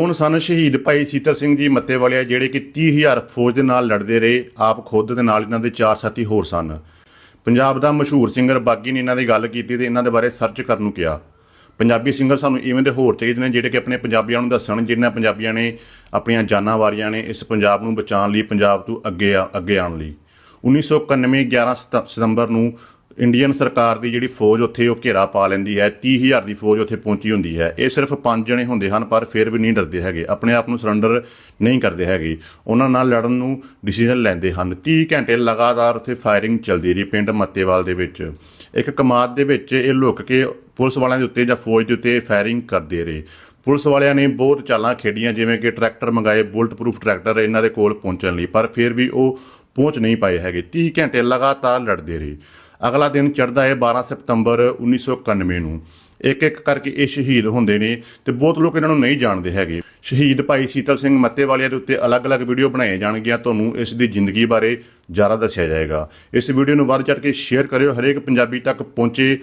ਕੌਣ ਸਨ ਸ਼ਹੀਦ ਭਾਈ ਸੀਤਲ ਸਿੰਘ ਜੀ ਮੱਤੇਵਾਲਿਆ ਜਿਹੜੇ ਕਿ 30000 ਫੌਜ ਦੇ ਨਾਲ ਲੜਦੇ ਰਹੇ, ਆਪ ਖੁਦ ਦੇ ਨਾਲ ਇਹਨਾਂ ਦੇ ਚਾਰ ਸਾਥੀ ਹੋਰ ਸਨ। ਪੰਜਾਬ ਦਾ ਮਸ਼ਹੂਰ ਸਿੰਗਰ ਬਾਗੀ ਨੇ ਇਹਨਾਂ ਦੀ ਗੱਲ ਕੀਤੀ ਤੇ ਇਹਨਾਂ ਦੇ ਬਾਰੇ ਸਰਚ ਕਰਨ ਨੂੰ ਕਿਹਾ। ਪੰਜਾਬੀ ਸਿੰਗਰ ਸਾਨੂੰ ਇਵੇਂ ਦੇ ਹੋਰ ਚਾਹੀਦੇ ਨੇ ਜਿਹੜੇ ਕਿ ਆਪਣੇ ਪੰਜਾਬੀਆਂ ਨੂੰ ਦੱਸਣ, ਜਿਨ੍ਹਾਂ ਪੰਜਾਬੀਆਂ ਨੇ ਆਪਣੀਆਂ ਜਾਨਾਂ ਵਾਰੀਆਂ ਨੇ ਇਸ ਪੰਜਾਬ ਨੂੰ ਬਚਾਉਣ ਲਈ, ਪੰਜਾਬ ਤੋਂ ਅੱਗੇ ਆ- ਅੱਗੇ ਆਉਣ ਲਈ। 1991 11 ਸਤ- ਸਤੰਬਰ ਨੂੰ ਇੰਡੀਅਨ ਸਰਕਾਰ ਦੀ ਜਿਹੜੀ ਫੌਜ ਉੱਥੇ ਉਹ ਘੇਰਾ ਪਾ ਲੈਂਦੀ ਹੈ 30000 ਦੀ ਫੌਜ ਉੱਥੇ ਪਹੁੰਚੀ ਹੁੰਦੀ ਹੈ। ਇਹ ਸਿਰਫ ਪੰਜ ਜਣੇ ਹੁੰਦੇ ਹਨ, ਪਰ ਫਿਰ ਵੀ ਨਹੀਂ ਡਰਦੇ ਹੈਗੇ। ਆਪਣੇ ਆਪ ਨੂੰ ਸਰੈਂਡਰ ਨਹੀਂ ਕਰਦੇ ਹੈਗੇ। ਉਹਨਾਂ ਨਾਲ ਲੜਨ ਨੂੰ ਡਿਸੀਜਨ ਲੈਂਦੇ ਹਨ। 30 ਘੰਟੇ ਲਗਾਤਾਰ ਉੱਥੇ ਫਾਇਰਿੰਗ ਚੱਲਦੀ ਰਹੀ ਪਿੰਡ ਮੱਤੇਵਾਲ ਦੇ ਵਿੱਚ। ਇੱਕ ਕਮਾਦ ਦੇ ਵਿੱਚ ਇਹ ਲੁੱਕ ਕੇ ਪੁਲਿਸ ਵਾਲਿਆਂ ਦੇ ਉੱਤੇ ਜਾਂ ਫੌਜ ਦੇ ਉੱਤੇ ਫਾਇਰਿੰਗ ਕਰਦੇ ਰਹੇ। ਪੁਲਿਸ ਵਾਲਿਆਂ ਨੇ ਬਹੁਤ ਚਾਲਾਂ ਖੇਡੀਆਂ, ਜਿਵੇਂ ਕਿ ਟਰੈਕਟਰ ਮੰਗਾਏ ਬੁਲਟ ਪ੍ਰੂਫ ਟਰੈਕਟਰ ਇਹਨਾਂ ਦੇ ਕੋਲ ਪਹੁੰਚਣ ਲਈ, ਪਰ ਫਿਰ ਵੀ ਉਹ ਪਹੁੰਚ ਨਹੀਂ ਪਾਏ ਹੈਗੇ। 30 ਘੰਟੇ ਲਗਾਤਾਰ ਲੜਦੇ ਰਹੇ। ਅਗਲਾ ਦਿਨ ਚੜ੍ਹਦਾ ਹੈ 12 ਸਤੰਬਰ 1991 ਨੂੰ। ਇੱਕ ਇੱਕ ਕਰਕੇ ਇਹ ਸ਼ਹੀਦ ਹੁੰਦੇ ਨੇ ਤੇ ਬਹੁਤ ਲੋਕ ਇਹਨਾਂ ਨੂੰ ਨਹੀਂ ਜਾਣਦੇ ਹੈਗੇ। ਸ਼ਹੀਦ ਭਾਈ ਸੀਤਲ ਸਿੰਘ ਮੱਤੇ ਵਾਲਿਆਂ ਦੇ ਉੱਤੇ ਅਲੱਗ-ਅਲੱਗ ਵੀਡੀਓ ਬਣਾਏ ਜਾਣਗੀਆਂ। ਤੁਹਾਨੂੰ ਇਸ ਦੀ ਜ਼ਿੰਦਗੀ ਬਾਰੇ ਜ਼ਿਆਦਾ ਦੱਸਿਆ ਜਾਏਗਾ। ਇਸ ਵੀਡੀਓ ਨੂੰ ਵੱਧ ਚੜ੍ਹ ਕੇ ਸ਼ੇਅਰ ਕਰਿਓ। ਹਰੇਕ ਪੰਜਾਬੀ ਤੱਕ ਪਹੁੰਚੇ